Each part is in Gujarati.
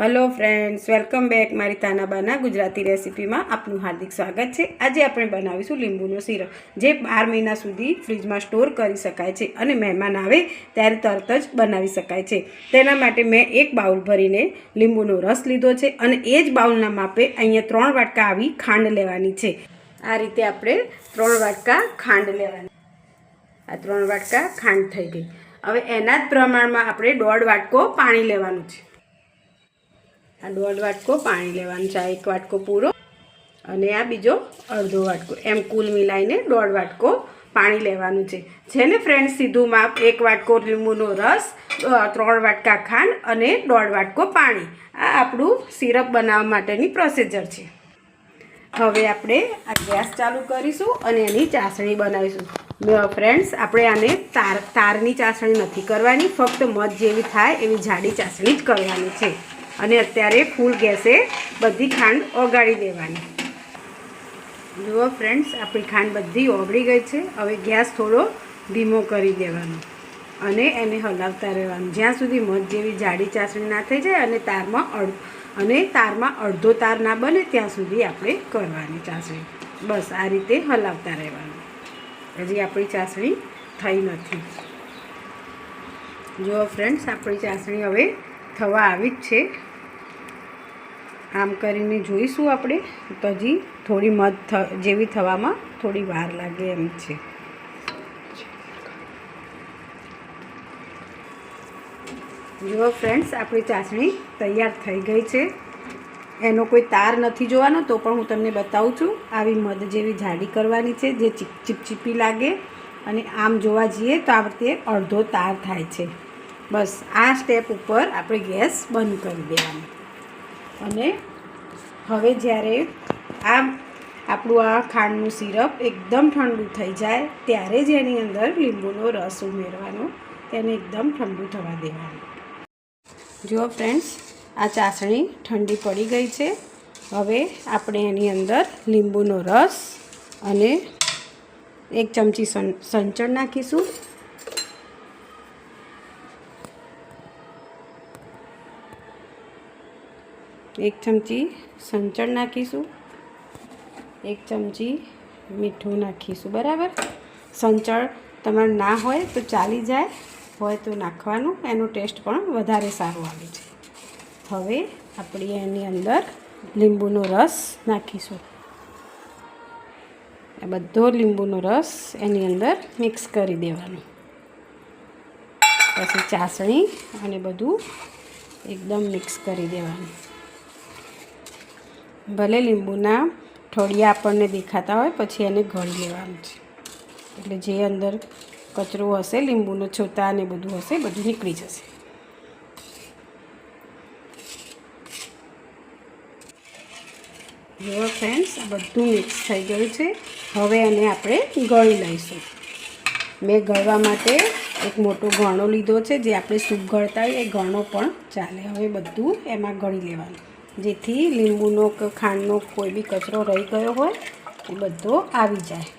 હલો ફ્રેન્ડ્સ વેલકમ બેક મારી તાનાબાના ગુજરાતી રેસિપીમાં આપનું હાર્દિક સ્વાગત છે. આજે આપણે બનાવીશું લીંબુનો સિરપ જે બાર મહિના સુધી ફ્રીજમાં સ્ટોર કરી શકાય છે અને મહેમાન આવે ત્યારે તરત જ બનાવી શકાય છે. તેના માટે મેં એક બાઉલ ભરીને લીંબુનો રસ લીધો છે અને એ જ બાઉલના માપે અહીંયા ત્રણ વાટકા આવી ખાંડ લેવાની છે. આ રીતે આપણે ત્રણ વાટકા ખાંડ લેવાની. આ ત્રણ વાટકા ખાંડ થઈ ગઈ. હવે એના જ પ્રમાણમાં આપણે દોઢ વાટકો પાણી લેવાનું છે. આ દોઢ વાટકો પાણી લેવાનું છે એક વાટકો પૂરો. અને આ બીજો અડધો વાટકો. એમ કુલ મિલાઈને દોઢ વાટકો પાણી લેવાનું છે. છે ને ફ્રેન્ડ સીધું માપ. એક વાટકો લીંબુનો રસ ત્રણ વાટકા ખાંડ અને દોઢ વાટકો પાણી. આ આપણું સિરપ બનાવવા માટેની પ્રોસીજર છે. હવે આપણે આ ગેસ ચાલુ કરીશું અને એની ચાસણી બનાવીશું. ફ્રેન્ડ્સ આપણે આને તાર, તારની ચાસણી નથી કરવાની. ફક્ત મધ જેવી થાય એવી જાડી ચાસણી જ કરવાની છે. અને અત્યારે ફૂલ ગેસે બધી ખાંડ ઓગાળી દેવાની જુઓ ફ્રેન્ડ્સ આપણી ખાંડ બધી ઓગળી ગઈ છે. હવે ગેસ થોડો ધીમો કરી દેવાનો અને એને હલાવતા રહેવાનું. જ્યાં સુધી મધ જેવી જાડી ચાસણી ના થઈ જાય અને તારમાં અડ, અને તારમાં અડધો તાર ના બને ત્યાં સુધી આપણે કરવાની ચાસણી. બસ આ રીતે હલાવતા રહેવાનું. હજી આપણી ચાસણી થઈ નથી. જુઓ ફ્રેન્ડ્સ આપણી ચાસણી હવે થવા આવી જ છે. આમ કરીને જોઈશું આપણે. તો હજી થોડી મધ જેવી થવામાં થોડી વાર લાગે એમ છે. જુઓ ફ્રેન્ડ્સ આપણી ચાસણી તૈયાર થઈ ગઈ છે. એનો કોઈ તાર નથી જોવાનો, તો પણ હું તમને બતાવું છું. આવી મધ જેવી જાડી કરવાની છે, જે ચીપ ચીપચીપી લાગે. અને આમ જોવા જઈએ તો આ રીતે અડધો તાર થાય છે. બસ, આ સ્ટેપ ઉપર આપણે ગેસ બંધ કરી દેવાનો. અને હવે જ્યારે આ આપણું આ ખાંડનું સિરપ એકદમ ઠંડુ થઈ જાય, ત્યારે જ એની અંદર લીંબુનો રસ ઉમેરવાનો. તેને એકદમ ઠંડુ થવા દેવાનું. જુઓ ફ્રેન્ડ્સ, આ ચાસણી ઠંડી પડી ગઈ છે. હવે આપણે એની અંદર લીંબુનો રસ અને એક ચમચી સંચળ નાખીશું. એક ચમચી સંચળ નાખીશું. એક ચમચી મીઠું નાખીશું, બરાબર? સંચળ તમારે ના હોય તો ચાલી જાય, હોય તો નાખવાનું, એનો ટેસ્ટ પણ વધારે સારો આવે છે. હવે આપણે એની અંદર લીંબુનો રસ નાખીશું. આ બધો લીંબુનો રસ એની અંદર મિક્સ કરી દેવાનો. પછી ચાસણી અને બધું એકદમ મિક્સ કરી દેવાનું. ભલે લીંબુના ઠળિયા આપણને દેખાતા હોય, પછી એને ગળી લેવાનું છે. એટલે જે અંદર કચરો હશે, લીંબુનો છોતા ને બધું હશે બધું નીકળી જશે. જુઓ ફ્રેન્ડ્સ બધું મિક્સ થઈ ગયું છે. હવે એને આપણે ગળી લઈશું. મેં ગળવા માટે એક મોટો ગણો લીધો છે, જે આપણે સૂપ ગળતા હોય એ ઘણો પણ ચાલે. હવે બધું એમાં ગળી લેવાનું. જેથી લીંબુનો કે ખાંડનો કોઈ બી કચરો રહી ગયો હોય એ બધો આવી જાય.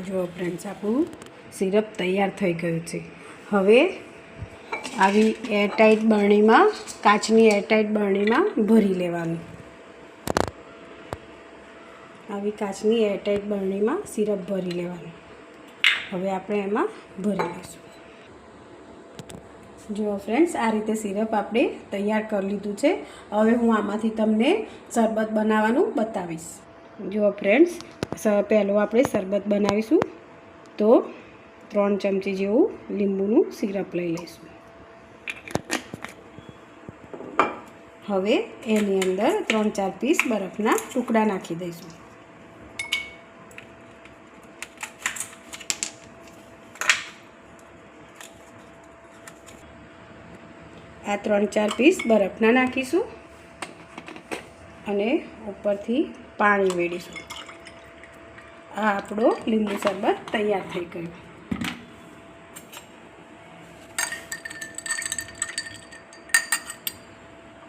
જુઓ ફ્રેન્ડ્સ, આપણું સિરપ તૈયાર થઈ ગયું છે. હવે આવી એરટાઈટ બરણીમાં, કાચની એરટાઈટ બરણીમાં ભરી લેવાનું. આવી કાચની એરટાઈટ બરણીમાં સિરપ ભરી લેવાનું. હવે આપણે એમાં ભરી લઈશું. જુઓ ફ્રેન્ડ્સ, આ રીતે સિરપ આપણે તૈયાર કરી લીધું છે. હવે હું આમાંથી તમને શરબત બનાવવાનું બતાવીશ. જુઓ ફ્રેન્ડ્સ પહેલું આપણે શરબત બનાવીશું. તો ત્રણ ચમચી જેવું લીંબુનું સિરપ લઈ લઈશું. હવે એની અંદર ત્રણ ચાર પીસ બરફના ટુકડા નાખી દઈશું. આ ત્રણ ચાર પીસ બરફના નાખીશું અને ઉપરથી પાણી વેડીશું. આ આપણો લીંબુ શરબત તૈયાર થઈ ગયું.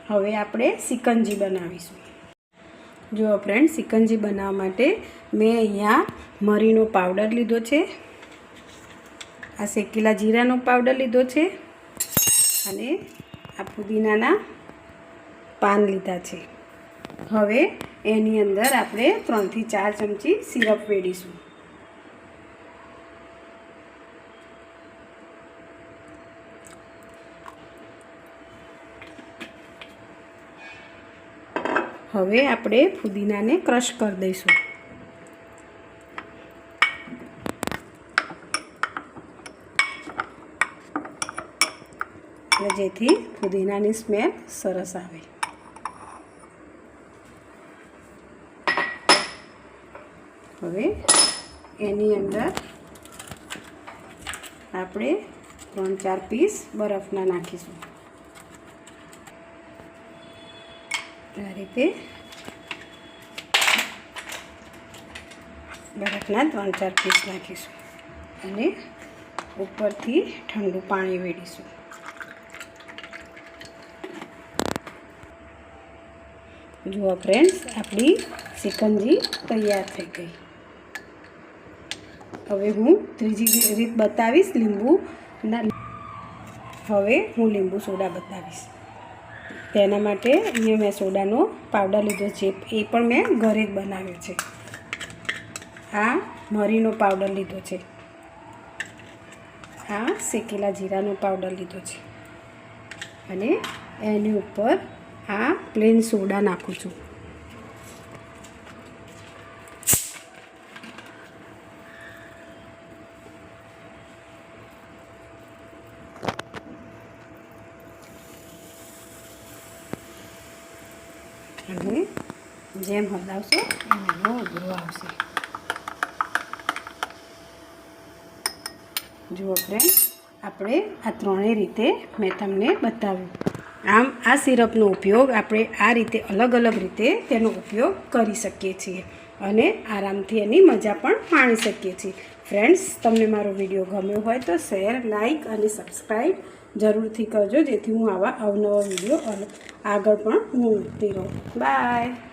હવે આપણે સિકંજી બનાવીશું. જો ફ્રેન્ડ સિકંજી બનાવવા માટે મેં અહીંયા મરીનો પાવડર લીધો છે. આ શેકેલા જીરાનો પાવડર લીધો છે. અને આ પુદીનાના પાન લીધા છે. હવે એની અંદર આપણે ત્રણથી ચાર ચમચી સિરપ વેડીશું. હવે આપણે ફુદીનાને ક્રશ કરી દઈશું. જેથી ફુદીનાની સ્મેલ સરસ આવે. હવે એની અંદર આપણે ત્રણ, ચાર પીસ બરફના નાખીશું. આ રીતે બરફના ત્રણ, ચાર પીસ નાખીશું અને ઉપરથી ઠંડુ પાણી વેડીશું. જુઓ ફ્રેન્ડ્સ આપણી સિકંજી તૈયાર થઈ ગઈ. હવે હું ત્રીજી રીત બતાવીશ લીંબુના હવે હું લીંબુ સોડા બતાવીશ. તેના માટે અહીંયા મેં સોડાનો પાવડર લીધો છે. એ પણ મેં ઘરે જ બનાવ્યો છે. આ મરીનો પાવડર લીધો છે. આ શેકેલા જીરાનો પાવડર લીધો છે. અને એની ઉપર આ પ્લેન સોડા નાખું છું. અને જેમ હલાવશો, એમ એનો ઉભરો આવશે. જુઓ ફ્રેન્ડ આપણે આ ત્રણેય રીતે મેં તમને બતાવ્યું. આમ આ સિરપનો ઉપયોગ આપણે આ રીતે અલગ અલગ રીતે તેનો ઉપયોગ કરી શકીએ છીએ અને આરામથી એની મજા પણ માણી શકીએ છીએ. ફ્રેન્ડ્સ તમને મારો વીડિયો ગમ્યો હોય તો શેર લાઇક અને સબસ્ક્રાઈબ જરૂરથી કરજો જેથી હું આવા અવનવા વીડિયો આગળ પણ મૂકતી રહું. બાય.